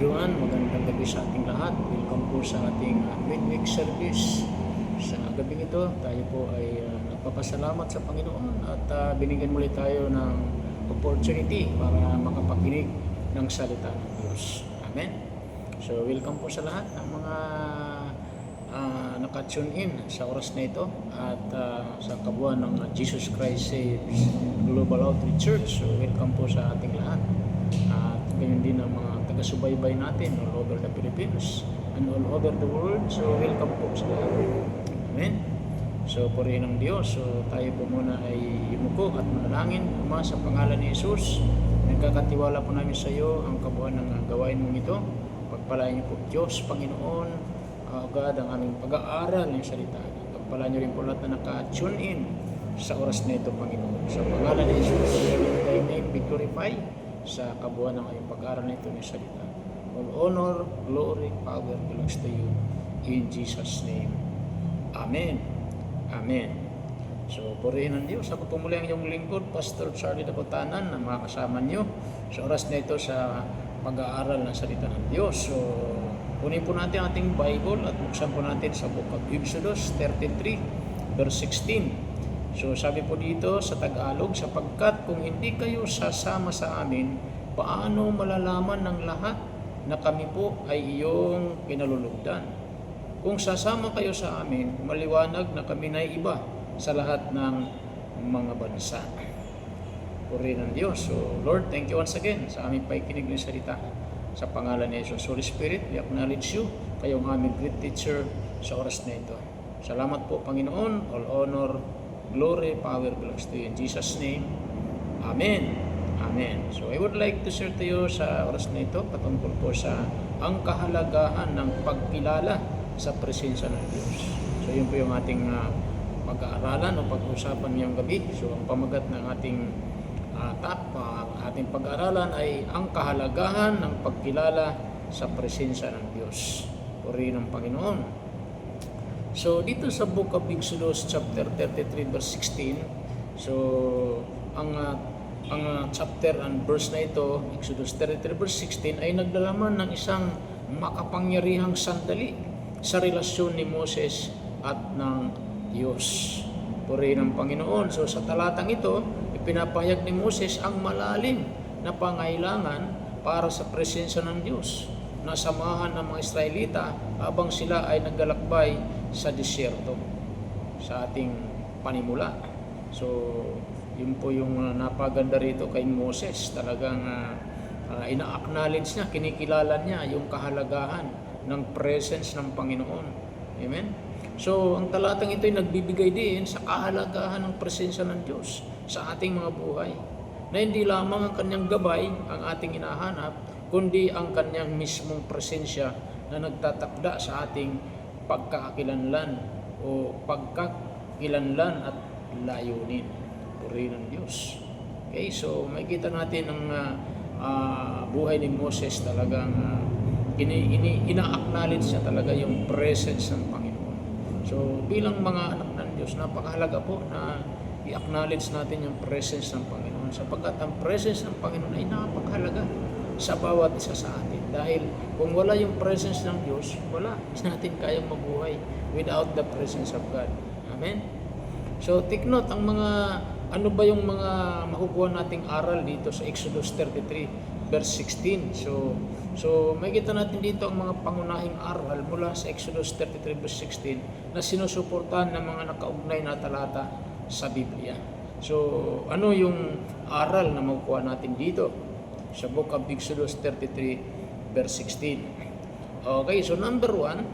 everyone, magandang gabi sa ating lahat. Welcome po sa ating uh, midweek service. Sa gabing ito, tayo po ay uh, nagpapasalamat sa Panginoon at uh, binigyan muli tayo ng opportunity para makapakinig ng salita ng Diyos. Amen. So, welcome po sa lahat ng mga uh, naka-tune in sa oras na ito at uh, sa kabuuan ng Jesus Christ Saves Global Outreach Church. So, welcome po sa ating lahat. At ganyan din ang mga taga-subaybay natin all over the Philippines and all over the world. So, welcome po sa lahat. Amen. So, purihin ng Diyos. So, tayo po muna ay yumuko at manalangin. Ama sa pangalan ni Jesus, nagkakatiwala po namin sa iyo ang kabuuan ng gawain mong ito. Pagpalain niyo po Diyos, Panginoon, uh, God, ang aming pag-aaral ng salita. Pagpalain niyo rin po lahat na naka-tune in sa oras na ito, Panginoon. Sa pangalan ni Jesus, may name be glorified sa kabuuan ng aming pag-aaral na ito ng salita. All honor, glory, power belongs to you. In Jesus' name. Amen. Amen. So, purihin ng Diyos. Ako po muli ang iyong lingkod, Pastor Charlie Dakotanan, na makakasama niyo sa oras na ito sa pag-aaral ng salita ng Diyos. So, kunin po natin ang ating Bible at buksan po natin sa Book of Exodus 33, verse 16. So, sabi po dito sa Tagalog, sapagkat kung hindi kayo sasama sa amin, paano malalaman ng lahat na kami po ay iyong kinalulugdan? Kung sasama kayo sa amin, maliwanag na kami na iba sa lahat ng mga bansa. Puri ng Diyos. So, Lord, thank you once again sa aming paikinig ng salita. Sa pangalan ni Jesus. Holy Spirit, we acknowledge you, kayong aming great teacher sa oras na ito. Salamat po, Panginoon. All honor, glory, power belongs to you. In Jesus' name, Amen. Amen. So, I would like to share to you sa oras na ito patungkol po sa ang kahalagahan ng pagkilala sa presensya ng Diyos. So, yun po yung ating uh, pag-aaralan o pag-usapan ngayong gabi. So, ang pamagat ng ating uh, top, uh, ating pag-aaralan ay ang kahalagahan ng pagkilala sa presensya ng Diyos. Puri ng Panginoon. So, dito sa Book of Exodus chapter 33 verse 16, so ang uh, ang uh, chapter and verse na ito, Exodus 33 verse 16 ay naglalaman ng isang makapangyarihang sandali sa relasyon ni Moses at ng Diyos. Puri ng Panginoon. So sa talatang ito, ipinapahayag ni Moses ang malalim na pangailangan para sa presensya ng Diyos na samahan ng mga Israelita habang sila ay naglalakbay sa disyerto sa ating panimula. So, yun po yung uh, napaganda rito kay Moses. Talagang uh, uh, ina-acknowledge niya, kinikilala niya yung kahalagahan ng presence ng Panginoon. Amen? So, ang talatang ito ay nagbibigay din sa kahalagahan ng presensya ng Diyos sa ating mga buhay. Na hindi lamang ang kanyang gabay ang ating inahanap, kundi ang kanyang mismong presensya na nagtatakda sa ating pagkakakilanlan o pagkakilanlan at layunin. Puri ng Diyos. Okay, so makikita natin ang uh, uh, buhay ni Moses talagang uh, ini, ini, ina-acknowledge niya talaga yung presence ng Panginoon. So bilang mga anak ng Diyos, napakahalaga po na i-acknowledge natin yung presence ng Panginoon sapagkat ang presence ng Panginoon ay napakahalaga sa bawat isa sa atin. Dahil kung wala yung presence ng Diyos, wala. Hindi natin kayang mabuhay without the presence of God. Amen? So, take note, ang mga, ano ba yung mga makukuha nating aral dito sa Exodus 33, verse 16. So, so makikita natin dito ang mga pangunahing aral mula sa Exodus 33, verse 16 na sinusuportahan ng mga nakaugnay na talata sa Biblia. So, ano yung aral na makukuha natin dito? Sa book of Exodus 33 verse 16. Okay, so number one,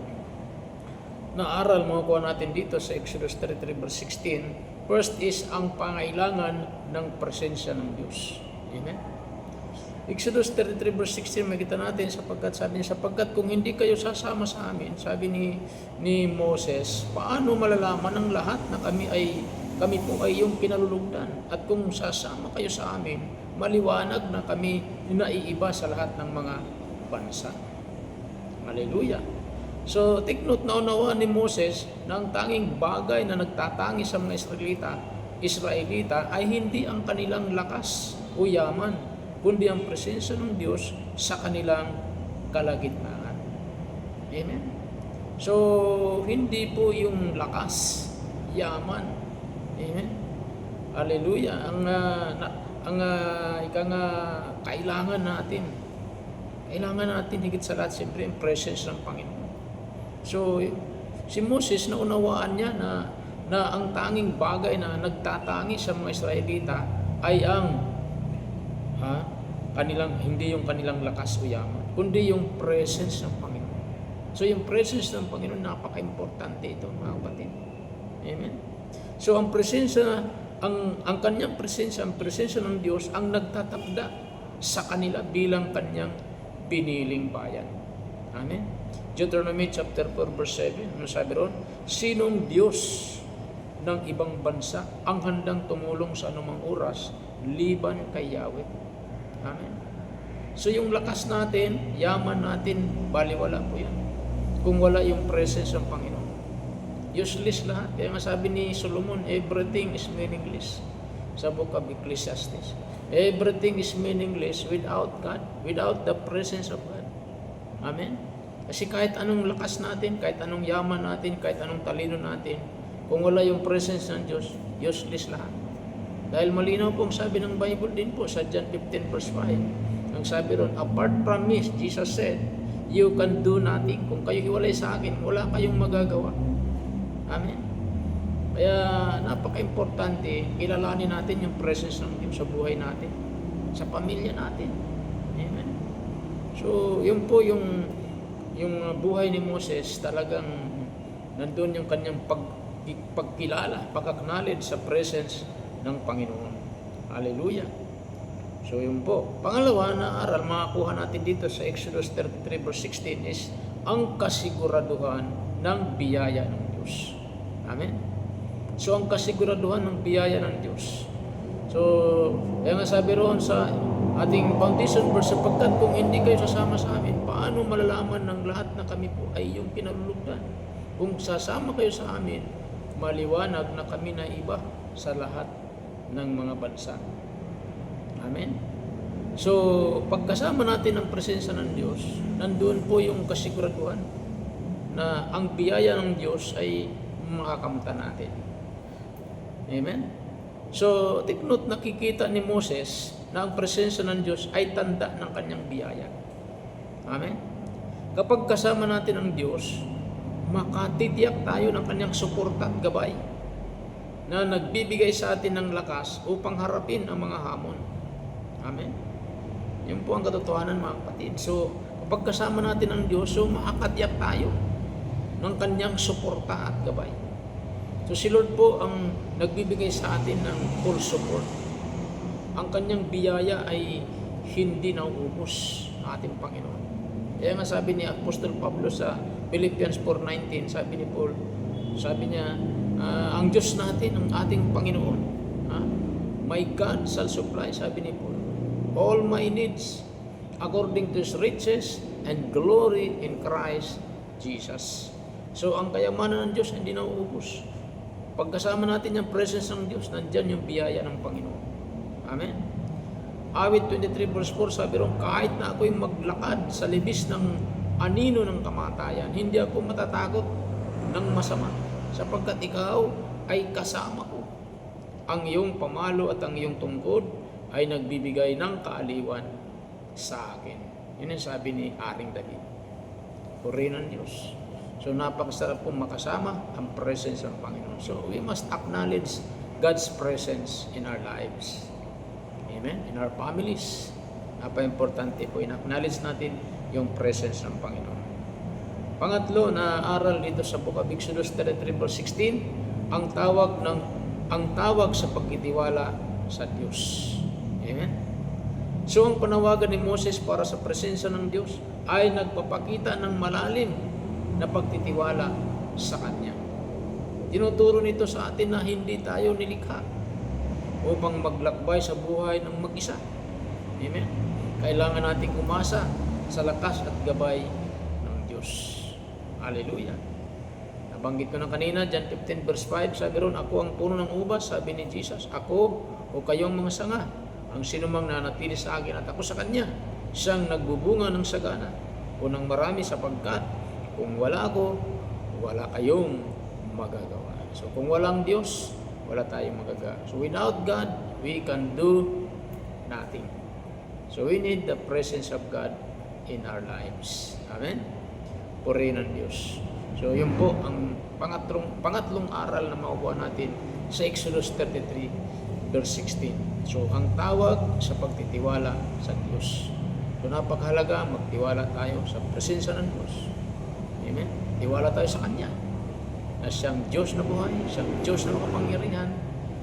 na aral makukuha natin dito sa Exodus 33 verse 16, first is ang pangailangan ng presensya ng Diyos. Amen? Exodus 33 verse 16, makita natin sapagkat sabi niya, sapagkat kung hindi kayo sasama sa amin, sabi ni, ni Moses, paano malalaman ng lahat na kami ay kami po ay yung kinalulugdan at kung sasama kayo sa amin, maliwanag na kami naiiba sa lahat ng mga bansa. Hallelujah. So, take note na unawa ni Moses na ang tanging bagay na nagtatangi sa mga Israelita, Israelita ay hindi ang kanilang lakas o yaman, kundi ang presensya ng Diyos sa kanilang kalagitnaan. Amen? So, hindi po yung lakas, yaman. Amen? Hallelujah. Ang, na, ang uh, ika nga, kailangan natin. Kailangan natin higit sa lahat, siyempre, yung presence ng Panginoon. So, si Moses, naunawaan niya na, na ang tanging bagay na nagtatangi sa mga Israelita ay ang ha, kanilang, hindi yung kanilang lakas o yaman, kundi yung presence ng Panginoon. So, yung presence ng Panginoon, napaka-importante ito, mga kapatid. Amen? So, ang presensya, ang, ang kanyang presensya, ang presensya ng Diyos, ang nagtatakda sa kanila bilang kanyang piniling bayan. Amen? Deuteronomy chapter 4 verse 7, ano sabi ron? Sinong Diyos ng ibang bansa ang handang tumulong sa anumang oras liban kay Yahweh? Amen? So yung lakas natin, yaman natin, baliwala po yan. Kung wala yung presence ng Panginoon. Useless lahat. Kaya nga sabi ni Solomon, everything is meaningless. Sa book of Ecclesiastes. Everything is meaningless without God, without the presence of God. Amen? Kasi kahit anong lakas natin, kahit anong yaman natin, kahit anong talino natin, kung wala yung presence ng Diyos, useless lahat. Dahil malinaw pong sabi ng Bible din po sa John 15 verse 5. Ang sabi ron, apart from me, Jesus said, you can do nothing. Kung kayo hiwalay sa akin, wala kayong magagawa. Amen. Kaya napaka-importante, kilalanin natin yung presence ng Diyos sa buhay natin, sa pamilya natin. Amen. So, yun po yung yung buhay ni Moses talagang nandun yung kanyang pag, pagkilala, pag-acknowledge sa presence ng Panginoon. Hallelujah. So yun po. Pangalawa na aral makakuha natin dito sa Exodus 33 verse 16 is ang kasiguraduhan ng biyaya ng Diyos. Amen. So ang kasiguraduhan ng biyaya ng Diyos. So, kaya nga sabi roon sa ating foundation verse, sapagkat kung hindi kayo sasama sa amin, paano malalaman ng lahat na kami po ay yung pinalulugdan? Kung sasama kayo sa amin, maliwanag na kami na iba sa lahat ng mga bansa. Amen? So, pagkasama natin ang presensya ng Diyos, nandoon po yung kasiguraduhan na ang biyaya ng Diyos ay makakamta natin. Amen? So, take note, nakikita ni Moses na ang presensya ng Diyos ay tanda ng kanyang biyaya. Amen? Kapag kasama natin ang Diyos, makatitiyak tayo ng kanyang suporta at gabay na nagbibigay sa atin ng lakas upang harapin ang mga hamon. Amen? Yun po ang katotohanan mga kapatid. So, kapag kasama natin ang Diyos, so makakatiyak tayo ng kanyang suporta at gabay. So si Lord po ang nagbibigay sa atin ng full support. Ang kanyang biyaya ay hindi nauubos ng ating Panginoon. Kaya nga sabi ni Apostol Pablo sa Philippians 4.19, sabi ni Paul, sabi niya, ah, ang Diyos natin, ang ating Panginoon, ha? my God shall supply, sabi ni Paul, all my needs according to His riches and glory in Christ Jesus. So ang kayamanan ng Diyos hindi nauubos. Pagkasama natin yung presence ng Diyos, nandyan yung biyaya ng Panginoon. Amen? Awit 23 verse 4 sabi ron, kahit na ako'y maglakad sa libis ng anino ng kamatayan, hindi ako matatakot ng masama sapagkat ikaw ay kasama ko. Ang iyong pamalo at ang iyong tungkod ay nagbibigay ng kaaliwan sa akin. Yun ang sabi ni Aring David. Purihin ng Diyos. So napakasarap pong makasama ang presence ng Panginoon. So we must acknowledge God's presence in our lives. Amen? In our families. Napaka-importante po, in-acknowledge natin yung presence ng Panginoon. Pangatlo na aral dito sa Book of Exodus 33 verse 16, ang tawag ng ang tawag sa pagkitiwala sa Diyos. Amen? So ang panawagan ni Moses para sa presensya ng Diyos ay nagpapakita ng malalim na pagtitiwala sa Kanya. Tinuturo nito sa atin na hindi tayo nilikha upang maglakbay sa buhay ng mag-isa. Amen? Kailangan nating umasa sa lakas at gabay ng Diyos. Hallelujah. Nabanggit ko na kanina, John 15 verse 5, sabi ron, Ako ang puno ng ubas, sabi ni Jesus. Ako o kayong mga sanga, ang sinumang nanatili sa akin at ako sa Kanya, siyang nagbubunga ng sagana o ng marami sapagkat kung wala ako, wala kayong magagawa. So kung walang Diyos, wala tayong magagawa. So without God, we can do nothing. So we need the presence of God in our lives. Amen? Purihin ng Diyos. So yun po ang pangatlong, pangatlong aral na makukuha natin sa Exodus 33 verse 16. So ang tawag sa pagtitiwala sa Diyos. So napakahalaga magtiwala tayo sa presensya ng Diyos. Amen? Tiwala tayo sa Kanya na siyang Diyos na buhay, siyang Diyos na makapangyarihan,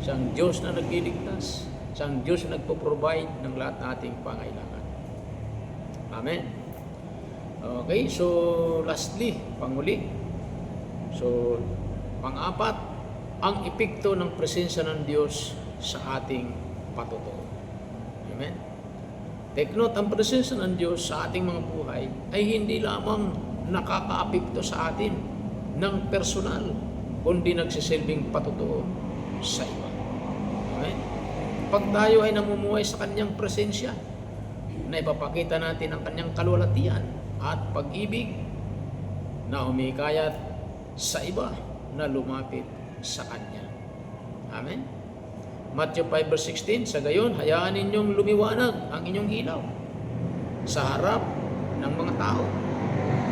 siyang Diyos na nagliligtas, siyang Diyos na nagpo-provide ng lahat ng ating pangailangan. Amen. Okay, so lastly, panguli. So, pang-apat, ang epekto ng presensya ng Diyos sa ating patutuo. Amen. Take note, ang presensya ng Diyos sa ating mga buhay ay hindi lamang nakakaapekto sa atin ng personal, kundi nagsisilbing patutuo sa iba. Amen. Pag tayo ay namumuhay sa kanyang presensya, na ipapakita natin ang kanyang kalwalatian at pag-ibig na humikayat sa iba na lumapit sa kanya. Amen. Matthew 5 verse 16, sa gayon, hayaan ninyong lumiwanag ang inyong ilaw sa harap ng mga tao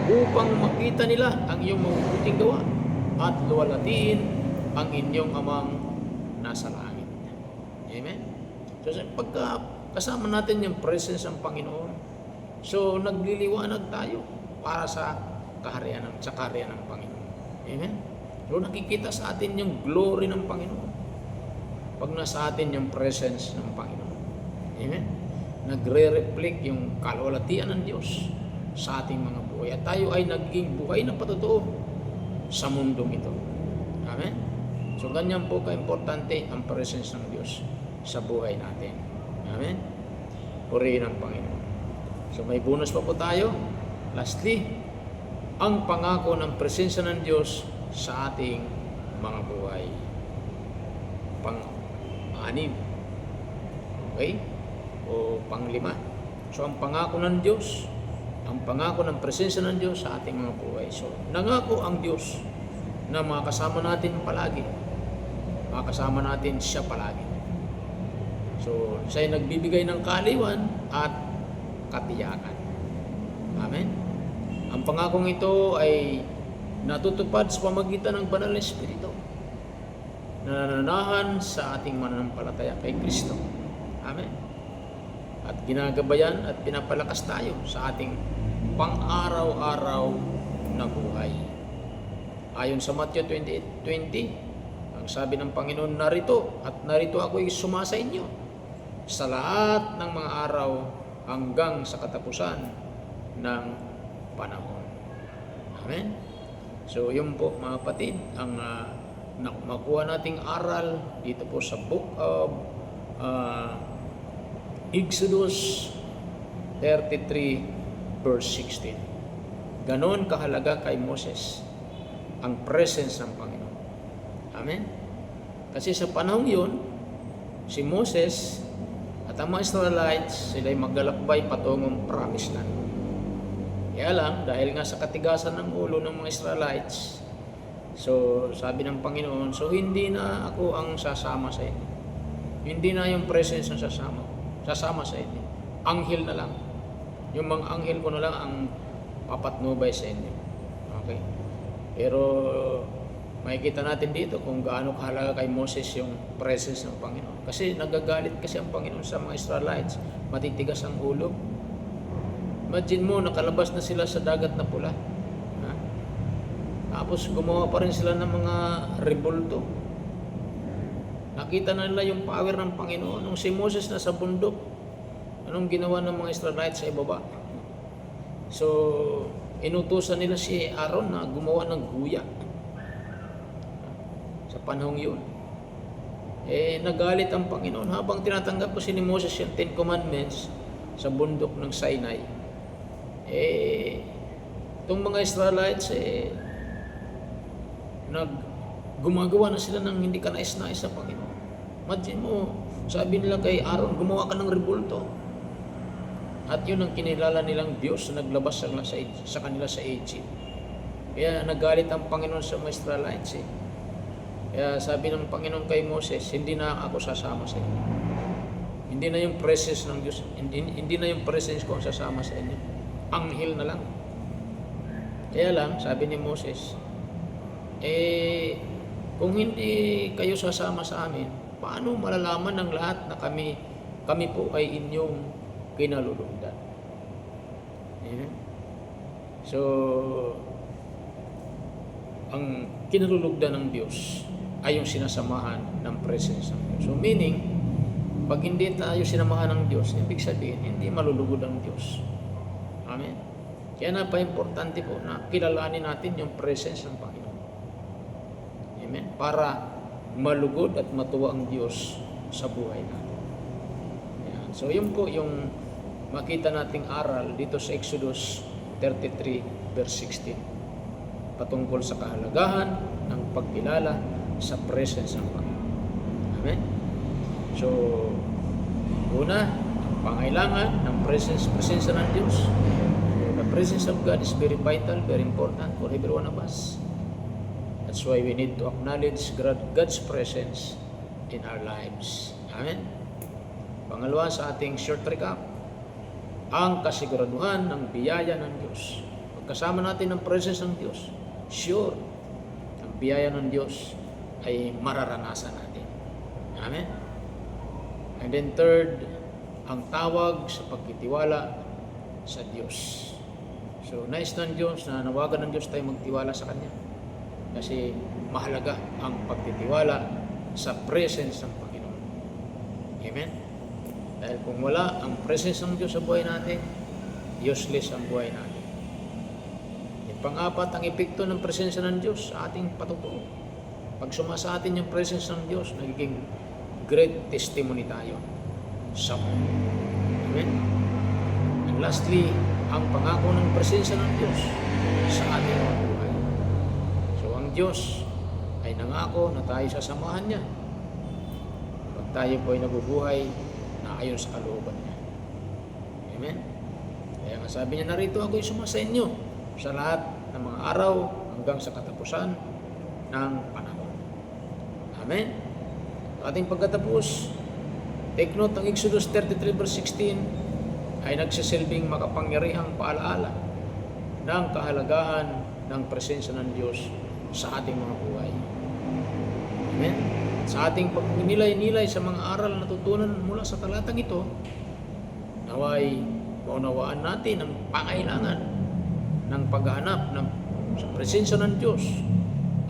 upang makita nila ang iyong mabubuting gawa at luwalatiin ang inyong amang nasa langit. Amen? So, pagka kasama natin yung presence ng Panginoon, so nagliliwanag tayo para sa kaharian ng, sa kaharian ng Panginoon. Amen? So nakikita sa atin yung glory ng Panginoon pag nasa atin yung presence ng Panginoon. Amen? Nagre-reflect yung kalwalatian ng Diyos sa ating mga At tayo ay naging buhay na patotoo sa mundong ito. Amen? So ganyan po ka-importante ang presence ng Diyos sa buhay natin. Amen? Purihin ang Panginoon. So may bonus pa po tayo. Lastly, ang pangako ng presensya ng Diyos sa ating mga buhay pang-anim. Okay? O pang-lima. So, ang pangako ng Diyos, ang pangako ng presensya ng Diyos sa ating mga buhay. So, nangako ang Diyos na makasama natin palagi. Makasama natin siya palagi. So, siya ay nagbibigay ng kaliwan at katiyakan. Amen? Ang pangakong ito ay natutupad sa pamagitan ng banal na Espiritu na nananahan sa ating mananampalataya kay Kristo. Amen. At ginagabayan at pinapalakas tayo sa ating pang-araw-araw na buhay. Ayon sa Matthew 28:20, ang sabi ng Panginoon, narito at narito ako ay sumasa inyo sa lahat ng mga araw hanggang sa katapusan ng panahon. Amen. So, yun po mga kapatid, ang na makuha nating aral dito po sa book of uh, Exodus 33 verse 16. Ganon kahalaga kay Moses ang presence ng Panginoon. Amen? Kasi sa panahon yun, si Moses at ang mga Israelites, sila ay maglalakbay patungong promised land. Kaya lang, dahil nga sa katigasan ng ulo ng mga Israelites, So, sabi ng Panginoon, so hindi na ako ang sasama sa inyo. Hindi na yung presence ang sasama. Sasama sa inyo. Anghel na lang. Yung mga anghel ko na lang ang papatnubay sa inyo. Okay? Pero makikita natin dito kung gaano kahalaga kay Moses yung presence ng Panginoon. Kasi nagagalit kasi ang Panginoon sa mga Israelites. Matitigas ang ulo. Imagine mo, nakalabas na sila sa dagat na pula. Ha? Tapos gumawa pa rin sila ng mga rebulto. Nakita na nila yung power ng Panginoon. Nung si Moses na sa bundok, anong ginawa ng mga Israelites sa ibaba? So, inutusan nila si Aaron na gumawa ng guya. Sa panahong yun. Eh, nagalit ang Panginoon habang tinatanggap ko si ni Moses yung Ten Commandments sa bundok ng Sinai. Eh, itong mga Israelites, eh, nag gumagawa na sila ng hindi ka nais-nais sa Panginoon. Imagine mo, sabi nila kay Aaron, gumawa ka ng rebulto. At yun ang kinilala nilang Diyos na naglabas sa, sa, sa kanila sa Egypt. Kaya nagalit ang Panginoon sa mga Israelites eh. Kaya sabi ng Panginoon kay Moses, hindi na ako sasama sa inyo. Hindi na yung presence ng Diyos, hindi, hindi na yung presence ko ang sasama sa inyo. Anghel na lang. Kaya lang, sabi ni Moses, eh, kung hindi kayo sasama sa amin, paano malalaman ng lahat na kami, kami po ay inyong kinalulugdan? Amen? So, ang kinalulugdan ng Diyos ay yung sinasamahan ng presence ng Diyos. So, meaning, pag hindi tayo sinamahan ng Diyos, ibig sabihin, hindi malulugod ang Diyos. Amen? Kaya napaka-importante po na kilalanin natin yung presence ng Panginoon. Amen? Para malugod at matuwa ang Diyos sa buhay natin. Ayan. So, yun po yung makita nating aral dito sa Exodus 33 verse 16 patungkol sa kahalagahan ng pagkilala sa presence ng Panginoon. Amen? So, una, ang pangailangan ng presence, presensya ng Diyos. The presence of God is very vital, very important for every one of us. That's why we need to acknowledge God- God's presence in our lives. Amen? Pangalawa sa ating short recap, ang kasiguraduhan ng biyaya ng Diyos. Pagkasama natin ang presence ng Diyos, sure, ang biyaya ng Diyos ay mararanasan natin. Amen? And then third, ang tawag sa pagkitiwala sa Diyos. So, nais ng Diyos na nawagan ng Diyos tayo magtiwala sa Kanya. Kasi mahalaga ang pagtitiwala sa presence ng Panginoon. Amen? Dahil kung wala ang presence ng Diyos sa buhay natin, useless ang buhay natin. At pang-apat, ang epekto ng presensya ng Diyos sa ating patutuo. Pag sumasa atin yung presence ng Diyos, nagiging great testimony tayo sa mundo. Amen? And lastly, ang pangako ng presensya ng Diyos sa ating buhay. So, ang Diyos ay nangako na tayo sasamahan niya pag tayo po ay nabubuhay na ayon sa kalooban niya. Amen? Kaya nga sabi niya narito ako'y sumasa inyo sa lahat ng mga araw hanggang sa katapusan ng panahon. Amen? Ating pagkatapos, take note ang Exodus 33 verse 16 ay nagsisilbing makapangyarihang paalaala ng kahalagahan ng presensya ng Diyos sa ating mga buhay. Amen? Sa ating pagninilay-nilay sa mga aral na natutunan mula sa talatang ito, naway maunawaan natin ang pangailangan ng paghahanap ng sa presensya ng Diyos,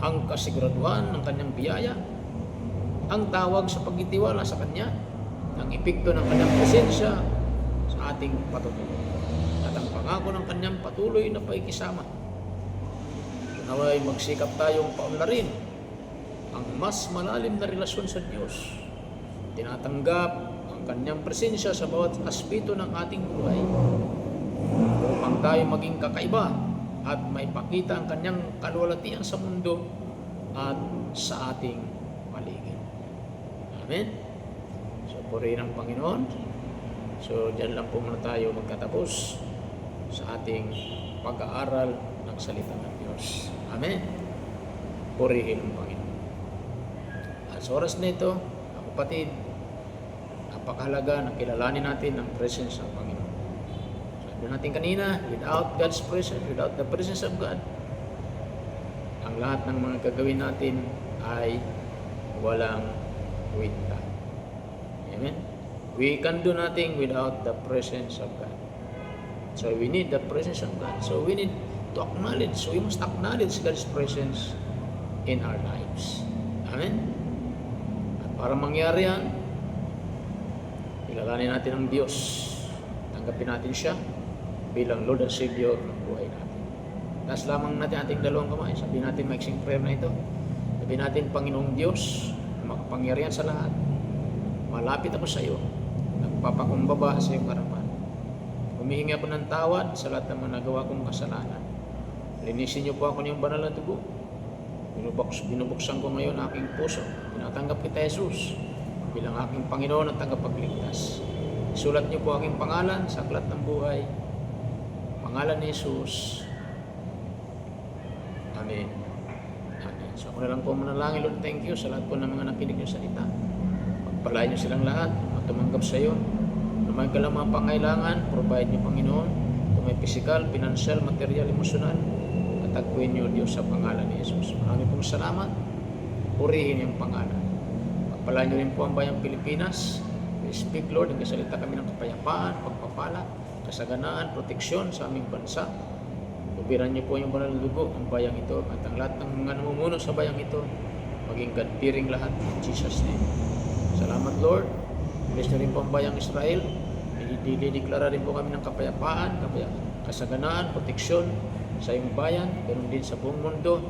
ang kasiguraduhan ng kanyang biyaya, ang tawag sa pagtitiwala sa Kanya, ang epekto ng kanyang presensya sa ating patutulo, at ang pangako ng kanyang patuloy na paikisama. Naway magsikap tayong paunlarin ang mas malalim na relasyon sa Diyos. Tinatanggap ang kanyang presensya sa bawat aspeto ng ating buhay upang tayo maging kakaiba at may pakita ang kanyang kalwalatian sa mundo at sa ating paligid. Amen? So, purihin ang Panginoon. So, dyan lang po muna tayo magkatapos sa ating pag-aaral ng salita ng Diyos. Amen? Purihin ang Panginoon. Sa oras na ito, mga kapatid, napakahalaga na kilalanin natin ang presence ng Panginoon. Sabi natin kanina, without God's presence, without the presence of God, ang lahat ng mga gagawin natin ay walang kwenta. Amen? We can do nothing without the presence of God. So we need the presence of God. So we need to acknowledge. So we must acknowledge God's presence in our lives. Amen? Para mangyari yan, kilalanin natin ang Diyos. Tanggapin natin siya bilang Lord and Savior ng buhay natin. Taas lamang natin ating dalawang kamay. Sabihin natin maiksing prayer na ito. Sabihin natin, Panginoong Diyos, makapangyarihan sa lahat. Malapit ako sa iyo. Nagpapakumbaba sa iyong harapan. Humihingi ako ng tawad sa lahat ng mga nagawa kong kasalanan. Linisin niyo po ako ng banal na. Binubuks, binubuksan ko ngayon aking puso. Tinatanggap kita, Jesus, bilang aking Panginoon at tagapagligtas. Isulat niyo po aking pangalan sa aklat ng buhay. Pangalan ni Jesus. Amen. Amen. So ako na lang po manalangin, Lord. Thank you sa lahat po ng mga nakinig ng salita. Pagpalain niyo silang lahat, mga tumanggap sa iyo. Kung may kalang mga pangailangan, provide niyo, Panginoon. Kung may physical, financial, material, emotional, katagpuin niyo, Diyos, sa pangalan ni Jesus. Maraming pong salamat. Purihin yung pangalan. Pagpalain niyo rin po ang bayang Pilipinas. We speak, Lord, nagkasalita kami ng kapayapaan, pagpapala, kasaganaan, proteksyon sa aming bansa. Tubiran niyo po yung banal na dugo ng bayang ito at ang lahat ng mga namumuno sa bayang ito maging God-fearing lahat in Jesus' name. Salamat Lord. Bless niyo rin po ang bayang Israel. Dideklara rin po kami ng kapayapaan, kapaya, kasaganaan, proteksyon sa iyong bayan, ganoon din sa buong mundo.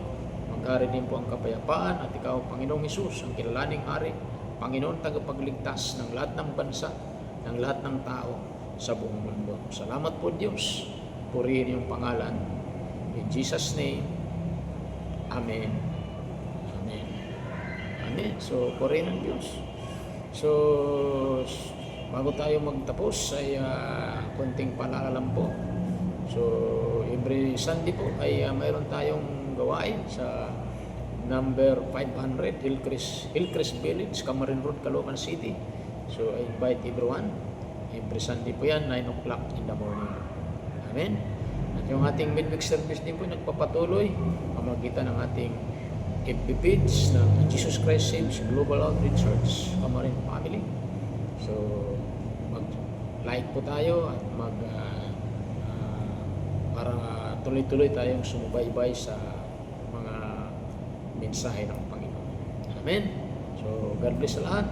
Mag-ari din po ang kapayapaan at ikaw, Panginoong Hesus, ang kilalaning hari, Panginoon tagapagligtas ng lahat ng bansa, ng lahat ng tao sa buong mundo. Salamat po Diyos. Purihin yung pangalan. In Jesus' name, Amen. Amen. Amen. So, purihin ang Diyos. So, bago tayo magtapos ay ah, konting paalala po. So, every Sunday po ay ah, mayroon tayong gawain sa number 500 Hillcrest, Hillcrest Village, Camarin Road, Caloocan City. So, I invite everyone. Every Sunday po yan, 9 o'clock in the morning. Amen. At yung ating midweek service din po nagpapatuloy pamagitan ng ating FB page ng Jesus Christ Saves Global Outreach Church, Camarin Family. So, mag-like po tayo at mag ah, ah, para tuloy-tuloy tayong sumubaybay sa mensahe ng Panginoon. Amen. So, God bless sa lahat.